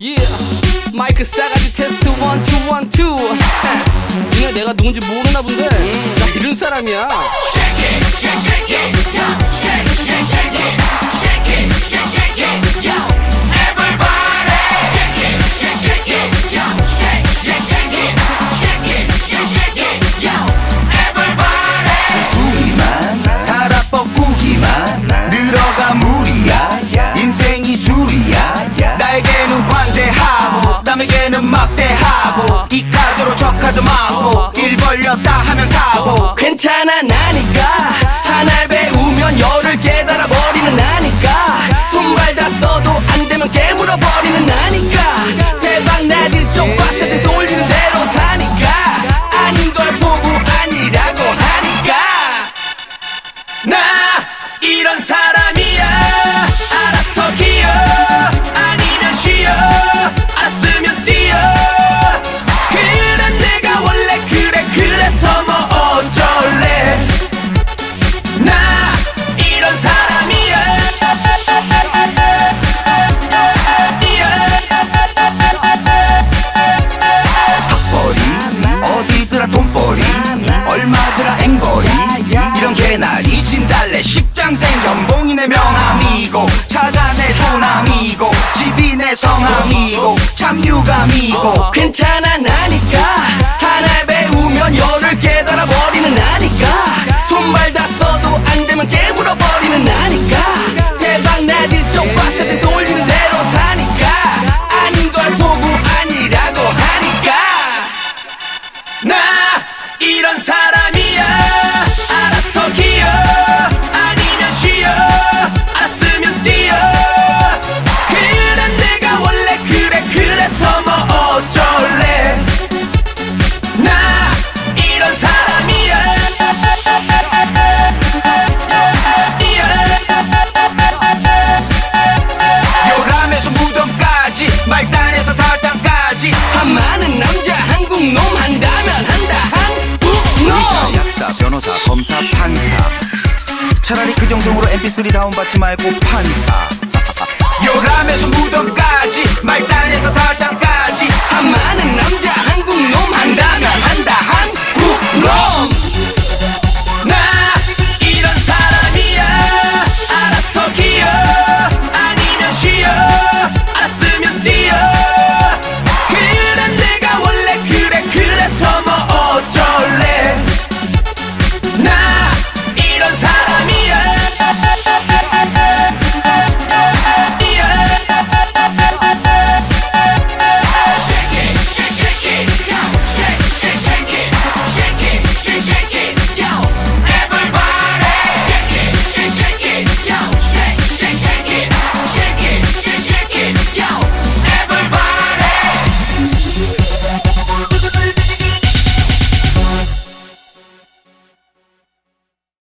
Yeah. 마이크 싸가지 테스트 원 투 원 투. 니네 내가 누군지 모르나 본데. 나 이런 사람이야. 두기만 살아 뻐꾸기만 늘어가 관대하고 남에게는 막대하고 이 카드로 저 카드 망고 일 벌렸다 하면 사고. 괜찮아 나니까. 하나를 배우면 열을 깨달아 버리는 나니까. 손발 다 써도 안 되면 깨물어 버리는 나니까. 대박 나들 쪽 박차들 쏠리는 대로 사니까. 아닌 걸 보고 아니라고 하니까. 나 이런 사람이 개나 리 진달래 십장생 연봉이 내 명함이고 차가 내 조남이고 집이 내 성함이고 참 유감이고 괜찮아 나니까 차라리 그 정성으로 mp3 다운받지 말고 판사. 요람에서 무덤까지 말단에서 사장까지. 한 많은